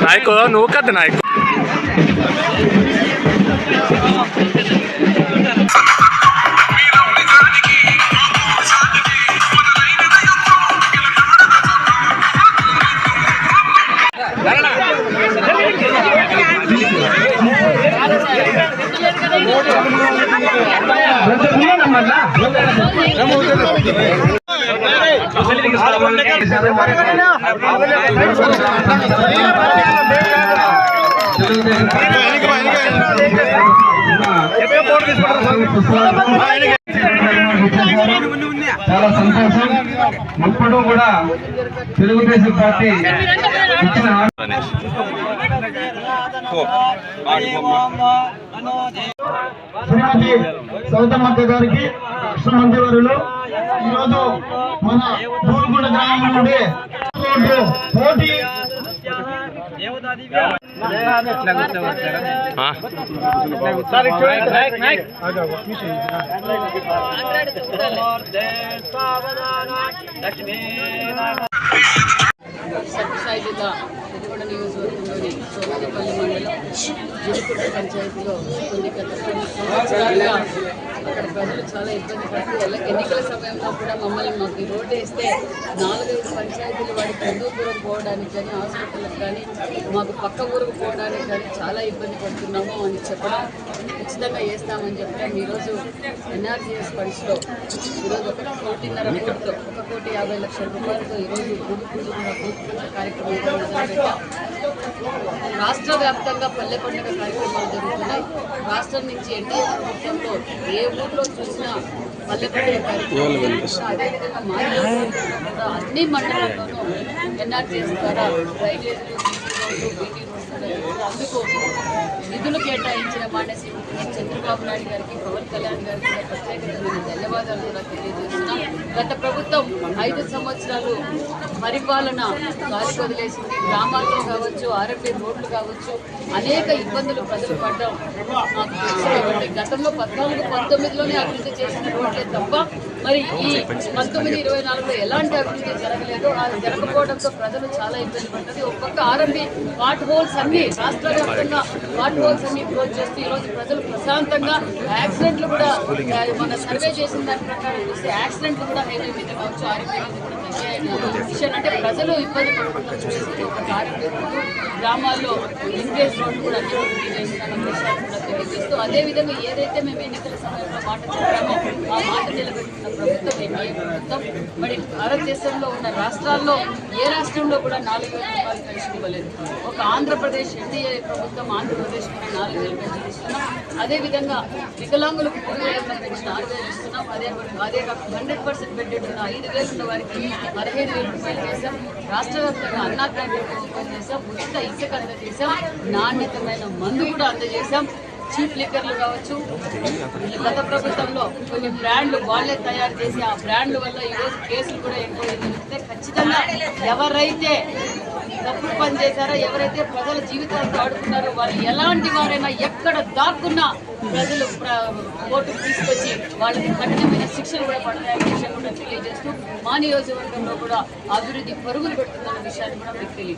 ನಾಯ್ಕೋ ನೋವು ಕದ್ದ ನಾಯ್ಕೋ ನಮ್ಮ చాలా సంతోషం ఇప్పుడు కూడా తెలుగుదేశం పార్టీ ఇచ్చిన శ్రీమతి సౌతమ్మక్క గారికి కృష్ణమంత్రి వారులు ఈరోజు మన దూరుగూడ గ్రామం నుండి పోటీ. సత్యసాయిగా పెద్దగొండ నియోజకవర్గంలోని సోమదేపల్లి మండలం జిడికుట్ట పంచాయతీలో కొన్ని గత కొన్ని సంవత్సరాలుగా అక్కడ ప్రజలు చాలా ఇబ్బంది పడుతూ ఎన్నికల సమయంలో కూడా మమ్మల్ని మాకు ఈ రోడ్డు వేస్తే నాలుగైదు పంచాయతీలు వాడికి ఎంతో దూరం పోవడానికి కానీ హాస్పిటల్కి కానీ మాకు పక్క ఊరుకు పోవడానికి కానీ చాలా ఇబ్బంది పడుతున్నాము అని చెప్పడం ఖచ్చితంగా వేస్తామని చెప్పడం ఈరోజు ఎన్ఆర్జీఎస్ ఫండ్స్లో ఈరోజు ఒక కోటిన్నర కోటితో ఒక కోటి యాభై లక్షల రూపాయలతో ఈరోజు భూమి పూజ కూడా భూమి పూజ కార్యక్రమం రాష్ట్ర వ్యాప్తంగా పల్లె పండుగ కార్యక్రమాలు జరుగుతున్నాయి. రాష్ట్రం నుంచి ఎన్డీఏ ప్రభుత్వంలో ఏ ఊర్లో చూసినా పల్లె పండుగ కార్యక్రమాలు అదేవిధంగా మా అన్ని మండలాల్లోనూ ఎన్ఆర్టీఎస్ ద్వారా డ్రైనేజీలు బీటీ అందుకు నిధులు కేటాయించిన మానేసి చంద్రబాబు నాయుడు గారికి పవన్ కళ్యాణ్ గారికి కూడా ప్రత్యేకమైన ధన్యవాదాలు కూడా తెలియజేస్తున్నాం. గత ప్రభుత్వం ఐదు సంవత్సరాలు పరిపాలన గాలి వదిలేసింది. గ్రామాలు కావచ్చు ఆర్ఎంపీ రోడ్లు కావచ్చు అనేక ఇబ్బందులు ప్రజలు పడ్డాం. మాకు గతంలో పద్నాలుగు పంతొమ్మిదిలోనే అభివృద్ధి చేసిన రోడ్లే తప్ప మరి ఈ పంతొమ్మిది ఇరవై నాలుగులో ఎలాంటి అభివృద్ధి జరగలేదు అది జరగకపోవడంతో ప్రజలు చాలా ఇబ్బంది పడ్డది ఒక్కొక్క పక్క వాట్ హోల్స్ అన్ని రాష్ట్ర వ్యాప్తంగా వాట్ హోల్స్ అన్ని క్లోజ్ చేస్తే ఈరోజు ప్రజలు ప్రశాంతంగా యాక్సిడెంట్లు కూడా మన సర్వే చేసిన దాని ప్రకారం చూస్తే యాక్సిడెంట్లు కూడా హైవే మీద కావచ్చు ఆర్ఎంపీ మీద కూడా విషయం అంటే ప్రజలు ఇబ్బంది పడకుండా ఒక గ్రామాల్లో ఇంగ్లీష్ రోడ్లు కూడా అన్ని అభివృద్ధి చేస్తామన్న కూడా తెలియజేస్తూ అదేవిధంగా ఏదైతే మేము ఎన్నికల సమయంలో మాట చెప్పామో ఆ మాట నిలబెట్టుకుంటాం మరి భారతదేశంలో ఉన్న రాష్ట్రాల్లో ఏ రాష్ట్రంలో కూడా నాలుగు వేల రూపాయలు పెన్షన్ ఇవ్వలేదు ఒక ఆంధ్రప్రదేశ్ ఎన్డీఏ ప్రభుత్వం ఆంధ్రప్రదేశ్ కూడా నాలుగు వేలు పెన్షన్ ఇస్తున్నాం. అదేవిధంగా వికలాంగులకు మూడు వేల పెన్షన్ ఆరు వేలు ఇస్తున్నాం. అదే అదే కాకుండా హండ్రెడ్ పర్సెంట్ బెడ్డెడ్ ఉన్న ఐదు వేలు ఉన్న వారికి పదిహేను వేల రూపాయలు చేశాం రాష్ట్ర వ్యాప్తంగా అన్నా క్యాంటీన్ ఓపెన్ చేశాం. ఉచిత ఇసుక అందజేశాం. నాణ్యతమైన మందు కూడా అందజేశాం. చీప్ లిక్కర్లు కావచ్చు. గత ప్రభుత్వంలో కొన్ని బ్రాండ్లు వాళ్ళే తయారు చేసి ఆ బ్రాండ్ల వల్ల ఈరోజు కేసులు కూడా ఎక్కువ ఖచ్చితంగా ఎవరైతే తప్పుడు పని చేశారో ఎవరైతే ప్రజల జీవితాలు ఆడుకున్నారో వాళ్ళు ఎలాంటి వారైనా ఎక్కడ దాక్కున్నా ప్రజలు ప్ర- తీసుకొచ్చి వాళ్ళకి కఠినమైన శిక్షలు కూడా పడతాయనే విషయం కూడా తెలియజేస్తూ మా నియోజకవర్గంలో కూడా అభివృద్ధి పరుగులు పెడుతుందనే విషయాన్ని కూడా మీకు తెలియదు